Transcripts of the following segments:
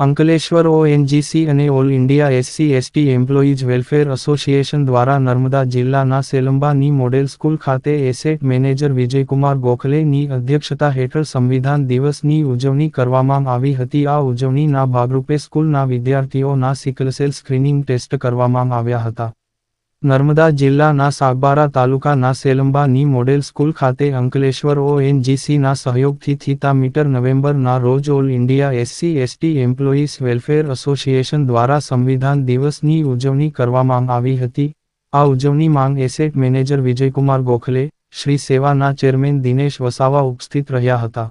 Ankleshwar ONGC અને all India SC ST employees welfare association દ્વારા નર્મદા જિલ્લાના સેલંબાની મોડેલ સ્કૂલ ખાતે એસેટ મેનેજર વિજયકુમાર ગોખલેની અધ્યક્ષતા હેઠળ સંવિધાન દિવસની ઉજવણી કરવામાં આવી હતી. આ ઉજવણીના ભાગરૂપે સ્કૂલના વિદ્યાર્થીઓના સિકલસેલ સ્ક્રીનિંગ ટેસ્ટ કરવામાં આવ્યા હતા. નર્મદા જિલ્લાના સાગબારા તાલુકાના સેલંબાની મોડેલ સ્કૂલ ખાતે અંકલેશ્વર ઓએનજીસીના સહયોગથી થીતા મીટર નવેમ્બરના રોજ all India SC, ST employees welfare association દ્વારા સંવિધાન દિવસની ઉજવણી કરવામાં આવી હતી. આ ઉજવણી માંગ એસેટ મેનેજર વિજયકુમાર ગોખલે, શ્રી સેવાના ચેરમેન દિનેશ વસાવા ઉપસ્થિત રહ્યા હતા.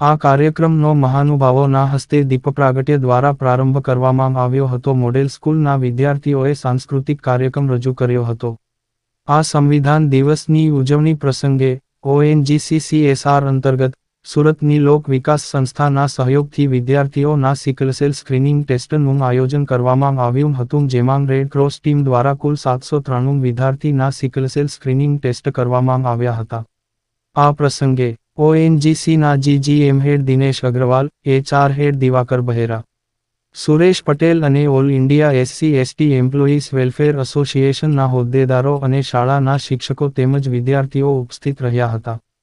આ કાર્યક્રમનો મહાનુભાવોના હસ્તે દીપ પ્રાગટ્ય દ્વારા પ્રારંભ કરવામાં આવ્યો હતો. મોડેલ સ્કૂલના વિદ્યાર્થીઓએ સાંસ્કૃતિક કાર્યક્રમ રજૂ કર્યો હતો. આ સંવિધાન દિવસની ઉજવણી પ્રસંગે ઓએનજીસીસીએસઆર અંતર્ગત સુરતની લોક વિકાસ સંસ્થાના સહયોગથી વિદ્યાર્થીઓના સિકલસેલ સ્ક્રીનિંગ ટેસ્ટનું આયોજન કરવામાં આવ્યું હતું, જેમાં રેડ ક્રોસ ટીમ દ્વારા કુલ સાતસો ત્રાણું વિદ્યાર્થીના સિકલસેલ સ્ક્રીનિંગ ટેસ્ટ કરવામાં આવ્યા હતા. આ પ્રસંગે ઓએનજીસીના GGM head Dinesh Agarwal HR head Diwakar Behera. Suresh Patel અને all India SC ST employees welfare એસોસિએશનના હોદ્દેદારો અને શાળાના શિક્ષકો તેમજ વિદ્યાર્થીઓ ઉપસ્થિત રહ્યા હતા.